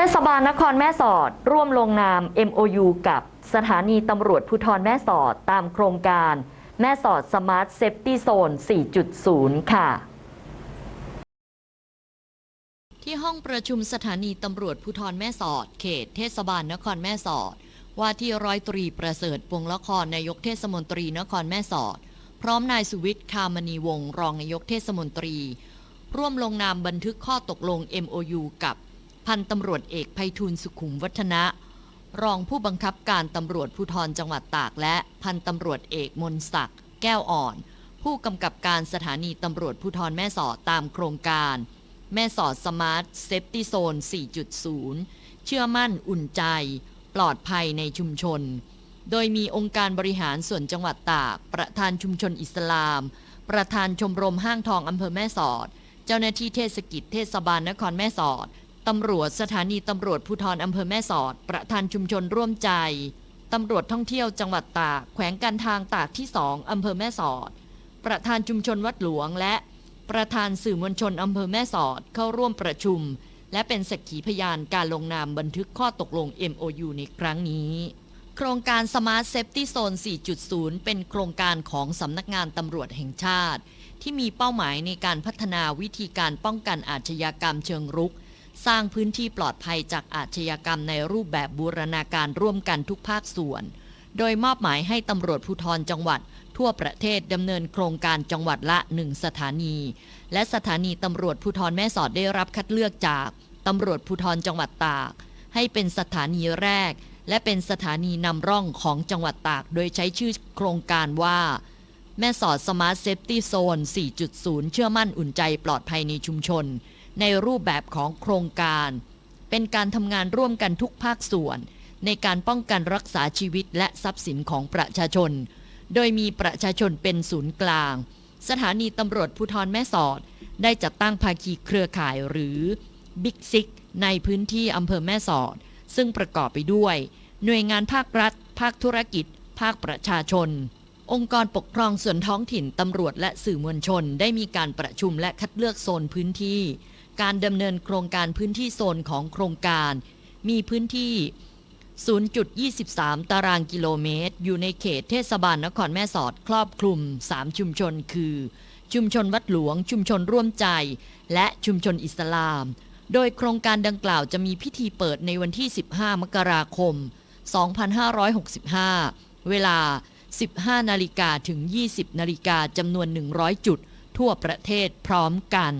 เทศบาลนครแม่สอด ร่วมลงนาม MOU กับสถานีตำรวจภูธรแม่สอดตามโครงการ แม่สอดสมาร์ทเซฟตี้โซน 4.0 ค่ะ ที่ห้องประชุมสถานีตำรวจภูธรแม่สอด เขตเทศบาลนครแม่สอด ว่าที่ร้อยตรีประเสริฐปวงละครนายกเทศมนตรีนครแม่สอด พร้อมนายสุวิทย์คามณีวงรองนายกเทศมนตรี ร่วมลงนามบันทึกข้อตกลง MOU กับ พันตำรวจเอกไพฑูรย์สุขุมวัฒนะ รองผู้บังคับการตำรวจภูธรจังหวัดตาก และพันตำรวจเอกมนศักดิ์แก้วอ่อน ผู้กำกับการสถานีตำรวจภูธรแม่สอดตามโครงการ แม่สอดสมาร์ทเซฟตี้โซน 4.0 เชื่อมั่นอุ่นใจ ปลอดภัยในชุมชน โดยมีองค์การบริหารส่วนจังหวัดตาก ประธานชุมชนอิสลาม ประธานชมรมห้างทองอำเภอแม่สอด เจ้าหน้าที่เทศกิจเทศบาลนครแม่สอด ตำรวจสถานีตำรวจภูธรอำเภอแม่สอด ประธานชุมชนร่วมใจตำรวจท่องเที่ยวจังหวัดตากแขวงการทางตากที่สองอำเภอแม่สอด ประธานชุมชนวัดหลวง และประธานสื่อมวลชนอำเภอแม่สอดเข้าร่วมประชุม และเป็นสักขีพยานการลงนามบันทึกข้อตกลง MOU ในครั้งนี้ โครงการ Smart Safety Zone 4.0 เป็นโครงการของสำนักงานตำรวจแห่งชาติ ที่มีเป้าหมายในการพัฒนาวิธีการป้องกันอาชญากรรมเชิงรุก สร้างพื้นที่ปลอดภัยจากอาชญากรรมในรูปแบบบูรณาการร่วมกันทุกภาคส่วน โดยมอบหมายให้ตำรวจภูธรจังหวัด ทั่วประเทศดำเนินโครงการจังหวัดละหนึ่งสถานี และสถานีตำรวจภูธรแม่สอดได้รับคัดเลือกจากตำรวจภูธรจังหวัดตาก ให้เป็นสถานีแรก และเป็นสถานีนำร่องของจังหวัดตาก โดยใช้ชื่อโครงการว่าแม่สอดสมาร์ทเซฟตี้โซน 4.0 เชื่อมั่นอุ่นใจปลอดภัยในชุมชน ในรูปแบบของโครงการ เป็นการทำงานร่วมกันทุกภาคส่วน ในการป้องกันรักษาชีวิตและทรัพย์สินของประชาชน โดยมีประชาชนเป็นศูนย์กลาง สถานีตำรวจภูธรแม่สอด ได้จัดตั้งภาคีเครือข่ายหรือบิ๊กซิกในพื้นที่อำเภอแม่สอด ซึ่งประกอบไปด้วย หน่วยงานภาครัฐ ภาคธุรกิจ ภาคประชาชน องค์กรปกครองส่วนท้องถิ่นตำรวจและสื่อมวลชน ได้มีการประชุมและคัดเลือกโซนพื้นที่ การดำเนินโครงการพื้นที่โซนของโครงการ มีพื้นที่ 0.23 ตารางกิโลเมตร อยู่ในเขตเทศบาลนครแม่สอดครอบคลุม 3 ชุมชนคือ ชุมชนวัดหลวง ชุมชนร่วมใจ และชุมชนอิสลาม โดยโครงการดังกล่าวจะมีพิธีเปิดในวันที่ 15 มกราคม 2565 เวลา 15 นาฬิกาถึง 20 นาฬิกาจำนวน 100 จุด ทั่วประเทศพร้อมกัน